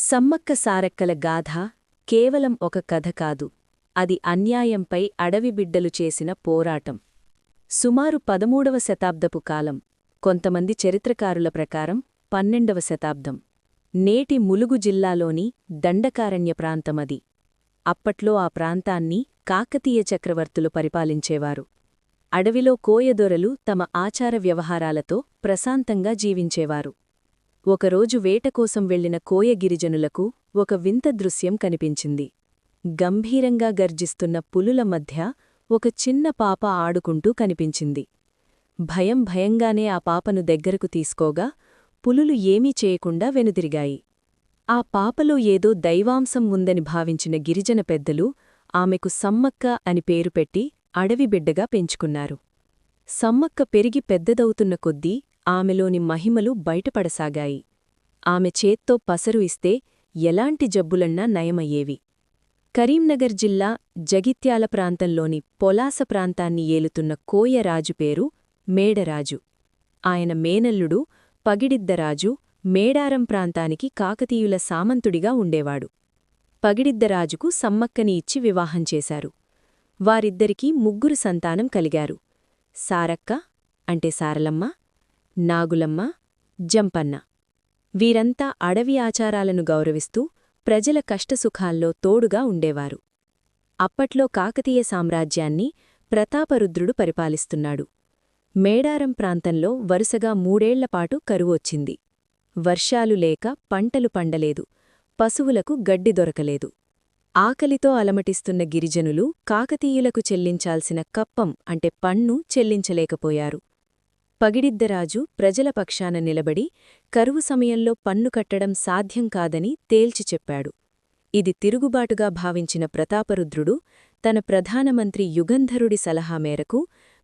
సమ్మక్క సారక్కల గాథ కేవలం ఒక కథ కాదు. అది అన్యాయంపై అడవి బిడ్డలు చేసిన పోరాటం. సుమారు పదమూడవ శతాబ్దపు కాలం. కొంతమంది చరిత్రకారుల ప్రకారం పన్నెండవ శతాబ్దం. నేటి ములుగు జిల్లాలోని దండకారణ్య ప్రాంతమది. అప్పట్లో ఆ ప్రాంతాన్ని కాకతీయ చక్రవర్తులు పరిపాలించేవారు. అడవిలో కోయదొరలు తమ ఆచార వ్యవహారాలతో ప్రశాంతంగా జీవించేవారు. ఒకరోజు వేటకోసం వెళ్ళిన కోయ గిరిజనులకు ఒక వింత దృశ్యం కనిపించింది. గంభీరంగా గర్జిస్తున్న పులుల మధ్య ఒక చిన్న పాప ఆడుకుంటూ కనిపించింది. భయం భయంగానే ఆ పాపను దగ్గరకు తీసుకోగా పులులు ఏమీ చేయకుండా వెనుదిరిగాయి. ఆ పాపలో ఏదో దైవాంశం ఉందని భావించిన గిరిజన పెద్దలు ఆమెకు సమ్మక్క అని పేరు పెట్టి అడవిబిడ్డగా పెంచుకున్నారు. సమ్మక్క పెరిగి పెద్దదవుతున్న కొద్దీ ఆమెలోని మహిమలు బయటపడసాగాయి. ఆమె చేత్తో పసరు ఇస్తే ఎలాంటి జబ్బులన్నా నయమయ్యేవి. కరీంనగర్ జిల్లా జగిత్యాల ప్రాంతంలోని పొలాస ప్రాంతాన్ని ఏలుతున్న కోయరాజు పేరు మేడరాజు. ఆయన మేనల్లుడు పగిడిద్దరాజు మేడారం ప్రాంతానికి కాకతీయుల సామంతుడిగా ఉండేవాడు. పగిడిద్దరాజుకు సమ్మక్కని ఇచ్చి వివాహం చేశారు. వారిద్దరికీ ముగ్గురు సంతానం కలిగారు. సారక్క అంటే సారలమ్మ నాగులమ్మ జంపన్న. వీరంతా అడవి ఆచారాలను గౌరవిస్తూ ప్రజల కష్టసుఖాల్లో తోడుగా ఉండేవారు. అప్పట్లో కాకతీయ సామ్రాజ్యాన్ని ప్రతాపరుద్రుడు పరిపాలిస్తున్నాడు. మేడారం ప్రాంతంలో వరుసగా మూడేళ్ళపాటు కరువొచ్చింది వర్షాలు లేక పంటలు పండలేదు. పశువులకు గడ్డి దొరకలేదు. ఆకలితో అలమటిస్తున్న గిరిజనులు కాకతీయులకు చెల్లించాల్సిన కప్పం అంటే పన్ను చెల్లించలేకపోయారు. పగిడిద్దరాజు ప్రజల పక్షాన నిలబడి కరువు సమయంలో పన్ను కట్టడం సాధ్యం కాదని తేల్చి చెప్పాడు. ఇది తిరుగుబాటుగా భావించిన ప్రతాపరుద్రుడు తన ప్రధానమంత్రి యుగంధరుడి సలహా మేరకు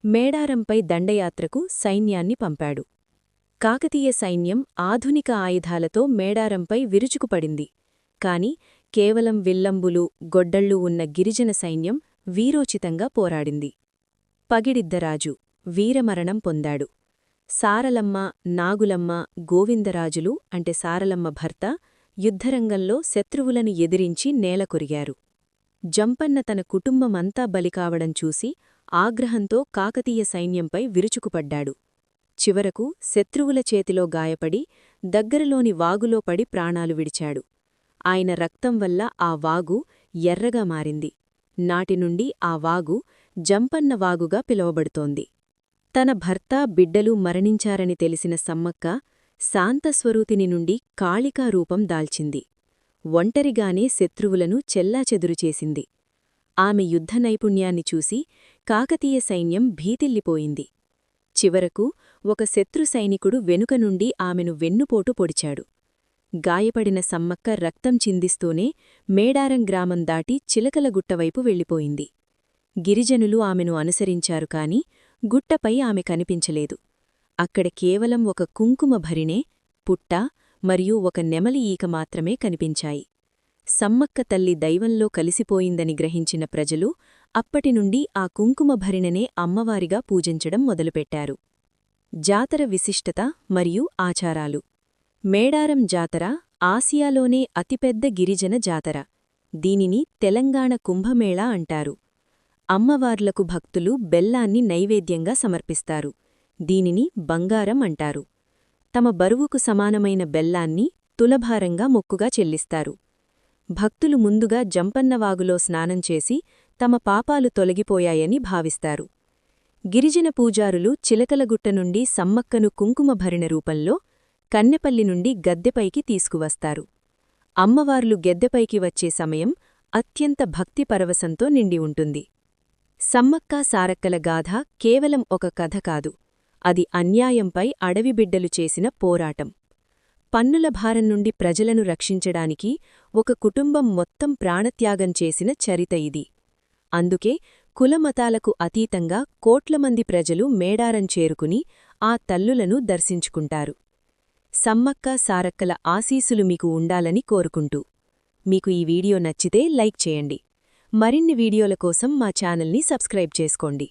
మేడారంపై దండయాత్రకు సైన్యాన్ని పంపాడు. కాకతీయ సైన్యం ఆధునిక ఆయుధాలతో మేడారంపై విరుచుకుపడింది. కాని కేవలం విల్లంబులు గొడ్డళ్ళు ఉన్న గిరిజన సైన్యం వీరోచితంగా పోరాడింది. పగిడిద్దరాజు వీరమరణం పొందాడు. సారలమ్మ నాగులమ్మ గోవిందరాజులు అంటే సారలమ్మ భర్త యుద్ధరంగంలో శత్రువులను ఎదిరించి నేలకొరిగారు జంపన్న తన కుటుంబమంతా బలికావడం చూసి ఆగ్రహంతో కాకతీయ సైన్యంపై విరుచుకుపడ్డాడు. చివరకు శత్రువుల చేతిలో గాయపడి దగ్గరలోని వాగులో పడి ప్రాణాలు విడిచాడు. ఆయన రక్తం వల్ల ఆ వాగు ఎర్రగా మారింది. నాటినుండి ఆ వాగు జంపన్న వాగుగా పిలువబడుతోంది. తన భర్త బిడ్డలు మరణించారని తెలిసిన సమ్మక్క శాంతస్వరూతిని నుండి కాళికా రూపం దాల్చింది. ఒంటరిగానే శత్రువులను చెల్లాచెదురుచేసింది ఆమె యుద్ధ నైపుణ్యాన్ని చూసి కాకతీయ సైన్యం భీతిల్లిపోయింది. చివరకు ఒక శత్రు సైనికుడు వెనుక నుండి ఆమెను వెన్నుపోటు పొడిచాడు. గాయపడిన సమ్మక్క రక్తం చిందిస్తూనే మేడారం గ్రామం దాటి చిలకలగుట్టవైపు వెళ్ళిపోయింది. గిరిజనులు ఆమెను అనుసరించారు కాని గుట్టపై ఆమె కనిపించలేదు. అక్కడ కేవలం ఒక కుంకుమ భరిణే పుట్ట మరియు ఒక నెమలి ఈక మాత్రమే కనిపించాయి. సమ్మక్క తల్లి దైవంలో కలిసిపోయిందని గ్రహించిన ప్రజలు అప్పటినుండి ఆ కుంకుమ భరిణనే అమ్మవారిగా పూజించడం మొదలుపెట్టారు. జాతర విశిష్టత మరియు ఆచారాలు. మేడారం జాతర ఆసియాలోనే అతిపెద్ద గిరిజన జాతర. దీనిని తెలంగాణ కుంభమేళా అంటారు. అమ్మవార్లకు భక్తులు బెల్లాన్ని నైవేద్యంగా సమర్పిస్తారు. దీనిని బంగారం అంటారు. తమ బరువుకు సమానమైన బెల్లాన్ని తులభారంగా మొక్కుగా చెల్లిస్తారు. భక్తులు ముందుగా జంపన్నవాగులో స్నానం చేసి తమ పాపాలు తొలగిపోయాయని భావిస్తారు. గిరిజన పూజారులు చిలకలగుట్ట నుండి సమ్మక్కను కుంకుమభరిణ రూపంలో కన్నెపల్లి నుండి గద్దెపైకి తీసుకువస్తారు. అమ్మవార్లు గెద్దెపైకి వచ్చే సమయం అత్యంత భక్తిపరవశంతో నిండి ఉంటుంది. సమ్మక్క సారక్కల గాథ కేవలం ఒక కథ కాదు. అది అన్యాయంపై అడవిబిడ్డలు చేసిన పోరాటం. పన్నుల భారం నుండి ప్రజలను రక్షించడానికి ఒక కుటుంబం మొత్తం ప్రాణత్యాగం చేసిన చరిత ఇది. అందుకే కులమతాలకు అతీతంగా కోట్లమంది ప్రజలు మేడారం చేరుకుని ఆ తల్లులను దర్శించుకుంటారు. సమ్మక్క సారక్కల ఆశీసులు మీకు ఉండాలని కోరుకుంటూ. మీకు ఈ వీడియో నచ్చితే లైక్ చేయండి. మరిన్ని వీడియోల కోసం మా ఛానల్ని సబ్స్క్రైబ్ చేసుకోండి.